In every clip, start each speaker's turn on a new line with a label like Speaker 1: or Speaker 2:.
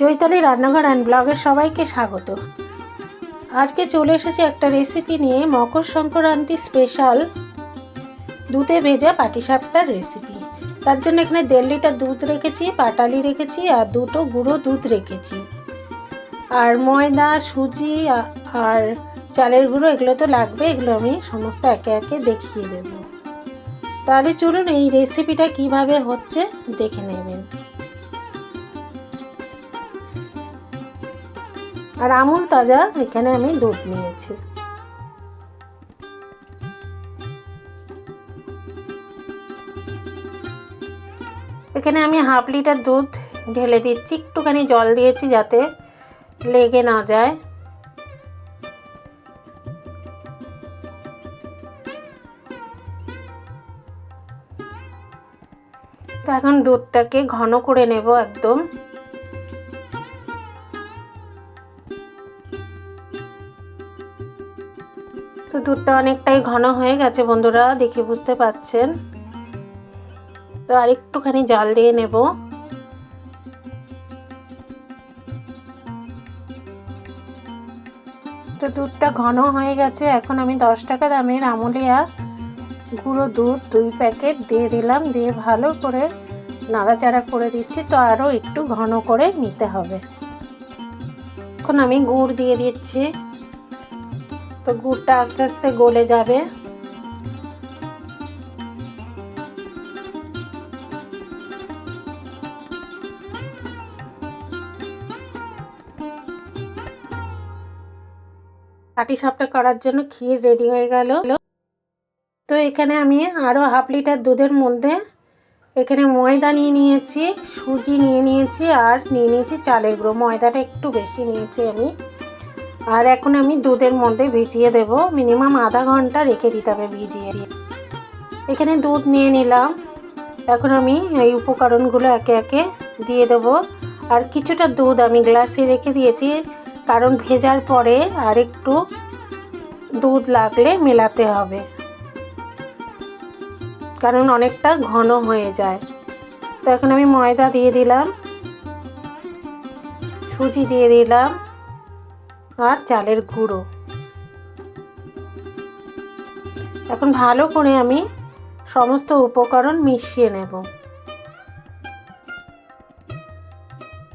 Speaker 1: চৈতালি রান্নাঘর অ্যান্ড ব্লগের সবাইকে স্বাগত। আজকে চলে এসেছে একটা রেসিপি নিয়ে মকর সংক্রান্তি স্পেশাল দুধে ভেজা পাটিসাপটার রেসিপি তার জন্য এখানে দেড় লিটার দুধ রেখেছি, পাটালি রেখেছি আর দুটো গুঁড়ো দুধ রেখেছি। আর ময়দা, সুজি আর চালের গুঁড়ো এগুলো তো লাগবে, এগুলো আমি সমস্ত একে একে দেখিয়ে দেব। তাহলে চলুন এই রেসিপিটা কীভাবে হচ্ছে দেখে নেবেন। আর আমুল তাজা, এখানে আমি দুধ নিয়েছি। এখানে আমি হাফ লিটার দুধ ঢেলে দিচ্ছি, একটুখানি জল দিয়েছি যাতে লেগে না যায়। এখন দুধটাকে ঘন করে নেব একদম। দুধটা অনেকটাই ঘন হয়ে গেছে, বন্ধুরা, দেখে বুঝতে পাচ্ছেন। তো আর একটুখানি জাল দিয়ে নেব। তো দুধটা ঘন হয়ে গেছে, এখন আমি দশ টাকা দামের আমুলিয়া গুঁড়ো দুধ দুই প্যাকেট দিয়ে দিলাম, দিয়ে ভালো করে নাড়াচাড়া করে দিচ্ছি, তো আরও একটু ঘন করে নিতে হবে। এখন আমি গুড় দিয়ে দিচ্ছি। তো গুড়টা আস্তে আস্তে গলে যাবে। কাটি সাপটা করার জন্য ক্ষীর রেডি হয়ে গেল। তো এখানে আমি আরও হাফ লিটার দুধের মধ্যে এখানে ময়দা নিয়ে নিয়েছি, সুজি নিয়ে নিয়েছি আর নিয়ে নিয়েছি চালের গুঁড়ো। ময়দাটা একটু বেশি নিয়েছি আমি। আর এখন আমি দুধের মধ্যে ভিজিয়ে দেব। মিনিমাম আধা ঘণ্টা রেখে দিতে হবে ভিজিয়ে। এখানে দুধ নিয়ে নিলাম। এখন আমি এই উপকরণগুলো একে একে দিয়ে দেব। আর কিছুটা দুধ আমি গ্লাসে রেখে দিয়েছি, কারণ ভেজার পরে আর একটু দুধ লাগলে মেলাতে হবে। কারণ অনেকটা ঘন হয়ে যায়। তো এখন আমি ময়দা দিয়ে দিলাম, সুজি দিয়ে দিলাম। আর চালের গুঁড়ো। এখন ভালো করে আমি সমস্ত উপকরণ মিশিয়ে নেব।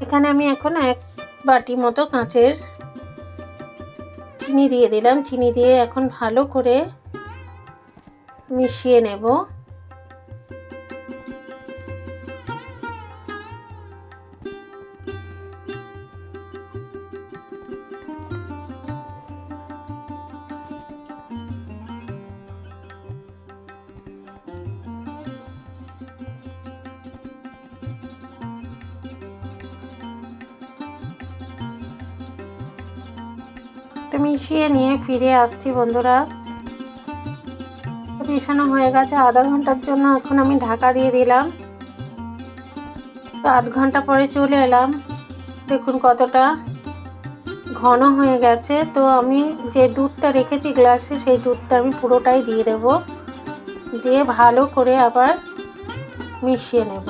Speaker 1: এখানে আমি এখন এক বাটি মতো কাঁচের চিনি দিয়ে দিলাম। চিনি দিয়ে এখন ভালো করে মিশিয়ে নেব। তো মিশিয়ে নিয়ে ফিরে আসছি, বন্ধুরা। মেশানো হয়ে গেছে আধা ঘণ্টার জন্য, এখন আমি ঢাকা দিয়ে দিলাম। তো আধ ঘণ্টা পরে চলে এলাম। দেখুন কতটা ঘন হয়ে গেছে। তো আমি যে দুধটা রেখেছি গ্লাসে, সেই দুধটা আমি পুরোটাই দিয়ে দেব। দিয়ে ভালো করে আবার মিশিয়ে নেব।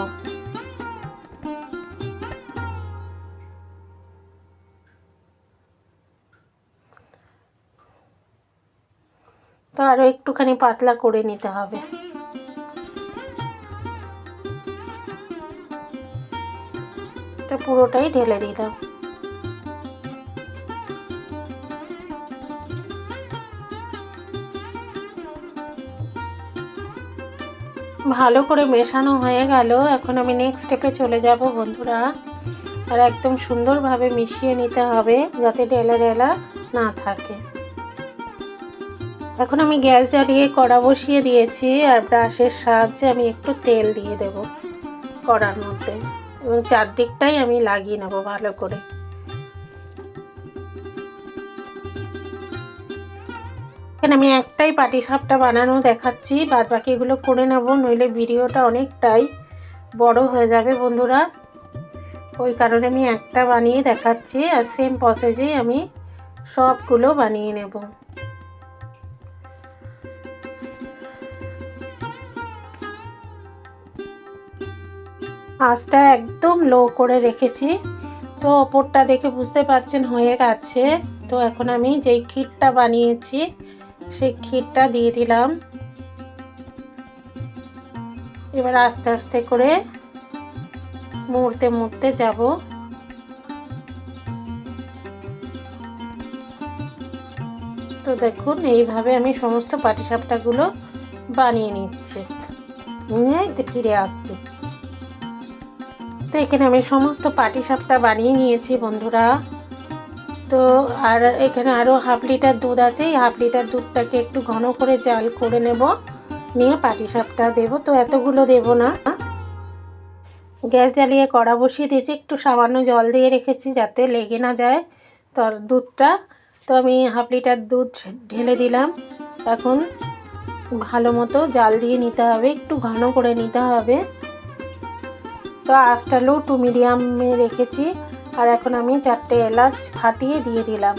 Speaker 1: আরও একটুখানি পাতলা করে নিতে হবে। তো পুরোটাই ঢেলে দিলাম। ভালো করে মেশানো হয়ে গেল। এখন আমি নেক্সট স্টেপে চলে যাব বন্ধুরা। আর একদম সুন্দরভাবে মিশিয়ে নিতে হবে যাতে ডেলা ডেলা না থাকে। এখন আমি গ্যাস জ্বালিয়ে কড়া বসিয়ে দিয়েছি আর ব্রাশের সাহায্যে আমি একটু তেল দিয়ে দেব কড়ার মধ্যে। এবং চারদিকটাই আমি লাগিয়ে নেব ভালো করে। এখানে আমি একটাই পাটি সাপটা বানানো দেখাচ্ছি বাদ বাকিগুলো করে নেব, নইলে ভিডিওটা অনেকটাই বড় হয়ে যাবে বন্ধুরা। ওই কারণে আমি একটা বানিয়ে দেখাচ্ছি আর সেম প্রসেসেই আমি সবগুলো বানিয়ে নেব। আঁচটা একদম লো করে রেখেছি। তো ওপরটা দেখে বুঝতে পারছেন হয়ে গেছে। তো এখন আমি যেই ক্ষীরটা বানিয়েছি, সেই ক্ষীরটা দিয়ে দিলাম। এবার আস্তে আস্তে করে মুড়তে মুড়তে যাব। তো দেখুন, এইভাবে আমি সমস্ত পাটিসাপটাগুলো বানিয়ে নিচ্ছি। তো ফিরে আসছে। তো এখানে আমি সমস্ত পাটি সাপটা বানিয়ে নিয়েছি, বন্ধুরা। তো আর এখানে আরও হাফ লিটার দুধ আছে, এই হাফ লিটার দুধটাকে একটু ঘন করে জাল করে নেব, নিয়ে পাটি সাপটা দেব। তো এতগুলো দেব না। গ্যাস জ্বালিয়ে কড়া বসিয়ে দিয়েছি, একটু সামান্য জল দিয়ে রেখেছি যাতে লেগে না যায় তো দুধটা। তো আমি হাফ লিটার দুধ ঢেলে দিলাম। এখন ভালো মতো জাল দিয়ে নিতে হবে, একটু ঘন করে নিতে হবে। তো আঁচটা লো টু মিডিয়ামে রেখেছি আর এখন আমি চারটে এলাচ ফাটিয়ে দিয়ে দিলাম।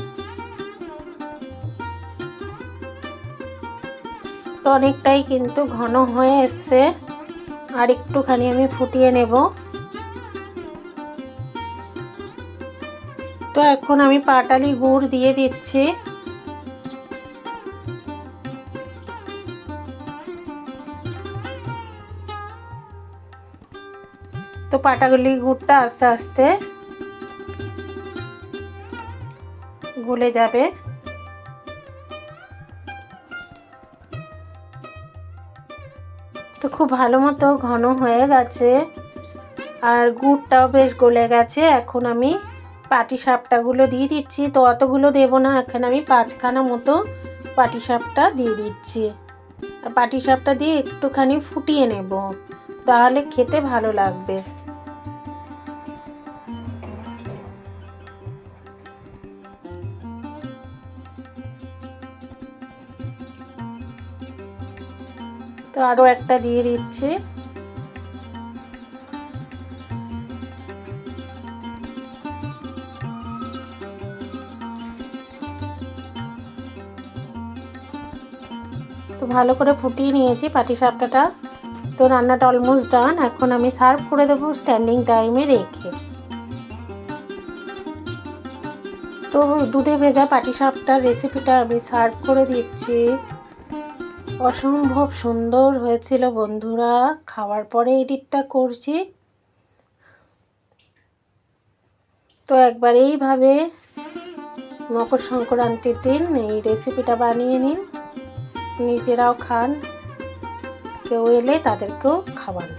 Speaker 1: তো অনেকটাই কিন্তু ঘন হয়ে এসছে আর একটুখানি আমি ফুটিয়ে নেব। তো এখন আমি পাটালি গুড় দিয়ে দিচ্ছি। তো পাটাগুলি গুড়টা আস্তে আস্তে গলে যাবে। তো খুব ভালো মতো ঘন হয়ে গেছে আর গুড়টাও বেশ গলে গেছে। এখন আমি পাটি সাপটাগুলো দিয়ে দিচ্ছি। তো অতগুলো দেবো না, এখানে আমি পাঁচখানা মতো পাটি সাপটা দিয়ে দিচ্ছি। আর পাটি সাপটা দিয়ে একটুখানি ফুটিয়ে নেব। তাহলে খেতে ভালো লাগবে। তো আরও একটা দিয়ে দিচ্ছি। তো ভালো করে ফুটিয়ে নিয়েছি পাটি সাপটাটা তো রান্নাটা অলমোস্ট ডান এখন আমি সার্ভ করে দেবো স্ট্যান্ডিং টাইমে রেখে। তো দুধে ভেজা পাটিসাপটার রেসিপিটা আমি সার্ভ করে দিচ্ছি। অসম্ভব সুন্দর হয়েছিল বন্ধুরা, খাওয়ার পরে এডিটটা করছি। তো একবার এইভাবে মকর সংক্রান্তির দিন এই রেসিপিটা বানিয়ে নিন। নিজেরাও খান। কেউ এলে তাদেরকেও খাওয়ান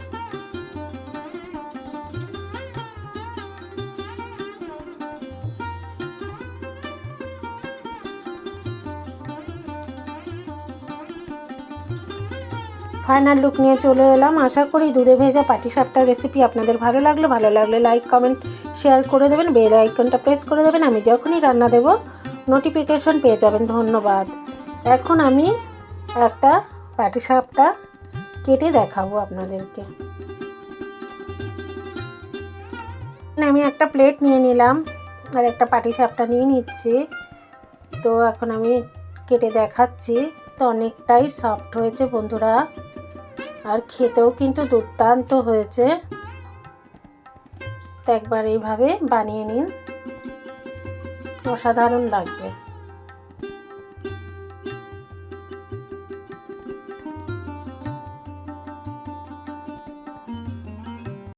Speaker 1: ফাইনাল লুক নিয়ে চলে এলাম। আশা করি দুধে ভেজা পাটিসাপটার রেসিপি আপনাদের ভালো লাগল। ভালো লাগলে লাইক কমেন্ট শেয়ার করে দেবেন। বেল আইকনটা প্রেস করে দেবেন। আমি যখনই রান্না দেব নোটিফিকেশন পেয়ে যাবেন। ধন্যবাদ। এখন আমি একটা পাটিসাপটা কেটে দেখাবো আপনাদেরকে। আমি একটা প্লেট নিয়ে নিলাম আর একটা পাটি সাপটা নিয়ে নিচ্ছি। তো এখন আমি কেটে দেখাচ্ছি। তো অনেকটাই সফট হয়েছে বন্ধুরা। আর খেতেও কিন্তু দুর্দান্ত হয়েছে। তো একবার এইভাবে বানিয়ে নিন। অসাধারণ লাগবে।